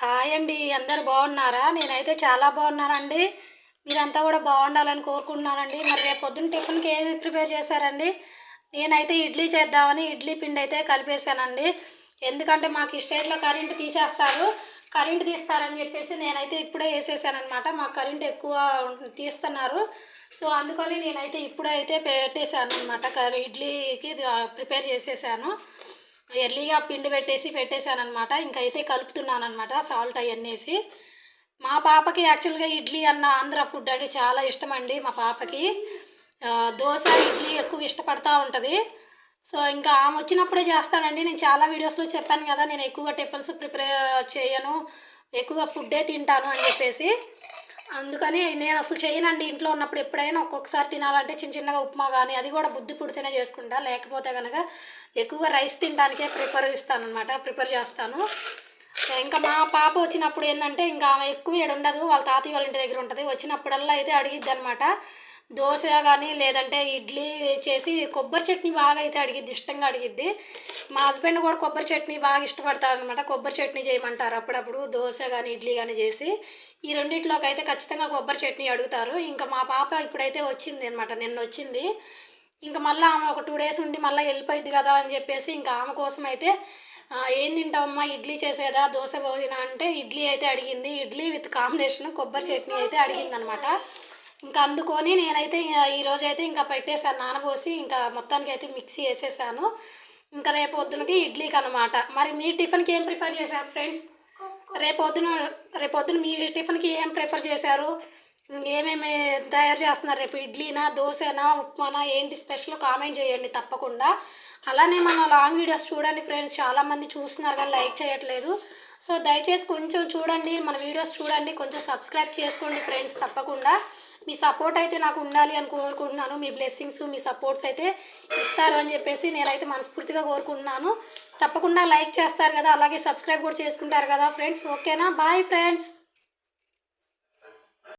Hi అండి అందరు బాగున్నారా? నేనైతే చాలా బాగున్నానండి. మీరంతా కూడా బాగుండాలని కోరుకుంటున్నానండి. మరి రేపు పొద్దున్న టిఫిన్కి ఏమి ప్రిపేర్ చేశారండి? నేనైతే ఇడ్లీ చేద్దామని ఇడ్లీ పిండి అయితే కలిపేశానండి. ఎందుకంటే మాకు ఈ స్టేట్లో కరెంట్ తీసేస్తారు. కరెంట్ తీస్తారని చెప్పేసి నేనైతే ఇప్పుడే వేసేసానమాట మాకు కరెంట్ ఎక్కువ తీస్తున్నారు. సో అందుకని నేనైతే ఇప్పుడే అయితే పెట్టేశాను అనమాట కర్రీ ఇడ్లీకి ప్రిపేర్ చేసేసాను. ఎర్లీగా పిండి పెట్టేసి పెట్టేశాను అనమాట ఇంకైతే కలుపుతున్నాను అనమాట సాల్ట్ అవన్నీ వేసి మా పాపకి యాక్చువల్గా ఇడ్లీ అన్న ఆంధ్ర ఫుడ్ అంటే చాలా ఇష్టం అండి మా పాపకి. దోశ ఇడ్లీ ఎక్కువ ఇష్టపడతా ఉంటుంది. సో ఇంకా ఆమె వచ్చినప్పుడే చేస్తానండి నేను చాలా వీడియోస్లో చెప్పాను కదా నేను ఎక్కువగా టిఫిన్స్ ప్రిపేర్ చేయను ఎక్కువగా ఫుడ్డే తింటాను అని చెప్పేసి. అందుకని నేను అసలు చేయనండి. ఇంట్లో ఉన్నప్పుడు ఎప్పుడైనా ఒక్కొక్కసారి తినాలంటే చిన్న చిన్నగా ఉప్మా కానీ అది కూడా బుద్ధి పుడితేనే చేసుకుంటా. లేకపోతే కనుక ఎక్కువగా రైస్ తినడానికే ప్రిఫర్ ఇస్తాను అనమాట ప్రిఫర్ చేస్తాను. ఇంకా మా పాప వచ్చినప్పుడు ఏంటంటే ఇంకా ఆమె ఎక్కువ ఏడు ఉండదు వాళ్ళ తాతయ్య వాళ్ళ ఇంటి దగ్గర ఉంటుంది. వచ్చినప్పుడల్లా అయితే అడిగిద్ది అనమాట దోశ కానీ లేదంటే ఇడ్లీ చేసి కొబ్బరి చట్నీ బాగా అయితే అడిగిద్ది ఇష్టంగా అడిగిద్ది. మా హస్బెండ్ కూడా కొబ్బరి చట్నీ బాగా ఇష్టపడతారు అనమాట కొబ్బరి చట్నీ చేయమంటారు అప్పుడప్పుడు దోశ కానీ ఇడ్లీ కానీ చేసి. ఈ రెండిట్లోకి అయితే ఖచ్చితంగా కొబ్బరి చట్నీ అడుగుతారు. ఇంకా మా పాప ఇప్పుడైతే వచ్చింది అనమాట నిన్న వచ్చింది. ఇంకా మళ్ళీ ఆమె ఒక టూ డేస్ ఉండి మళ్ళీ వెళ్ళిపోయింది కదా అని చెప్పేసి ఇంకా ఆమె కోసం అయితే ఏం తింటావమ్మా? ఇడ్లీ చేసేదా? దోశ భోజన? అంటే ఇడ్లీ అయితే అడిగింది. ఇడ్లీ విత్ కాంబినేషన్ కొబ్బరి చట్నీ అయితే అడిగింది అనమాట ఇంకా అందుకొని నేనైతే ఈ- ఈ రోజు అయితే ఇంకా పెట్టేశాను నానబోసి ఇంకా మొత్తానికి అయితే మిక్సీ వేసేసాను. ఇంకా రేపు పొద్దునకి ఇడ్లీకి అనమాట మరి మీ టిఫిన్కి ఏం ప్రిపేర్ చేశారు ఫ్రెండ్స్? రేపు పొద్దున రేపు పొద్దున మీ టిఫిన్కి ఏం ప్రిపేర్ చేశారు? ఏమేమి తయారు చేస్తున్నారు? రేపు ఇడ్లీనా దోశనా ఉప్మానా? ఏంటి స్పెషల్? కామెంట్ చేయండి తప్పకుండా. అలానే మన లాంగ్ వీడియోస్ చూడండి ఫ్రెండ్స్. చాలామంది చూస్తున్నారు కానీ లైక్ చేయట్లేదు. సో దయచేసి కొంచెం చూడండి. మన వీడియోస్ చూడండి. కొంచెం సబ్స్క్రైబ్ చేసుకోండి ఫ్రెండ్స్ తప్పకుండా. మీ సపోర్ట్ అయితే నాకు ఉండాలి అని కోరుకుంటున్నాను. మీ బ్లెస్సింగ్స్ మీ సపోర్ట్స్ అయితే ఇస్తారు అని చెప్పేసి నేనైతే మనస్ఫూర్తిగా కోరుకుంటున్నాను. తప్పకుండా లైక్ చేస్తారు కదా. అలాగే సబ్స్క్రైబ్ కూడా చేసుకుంటారు కదా ఫ్రెండ్స్. ఓకేనా? Bye friends.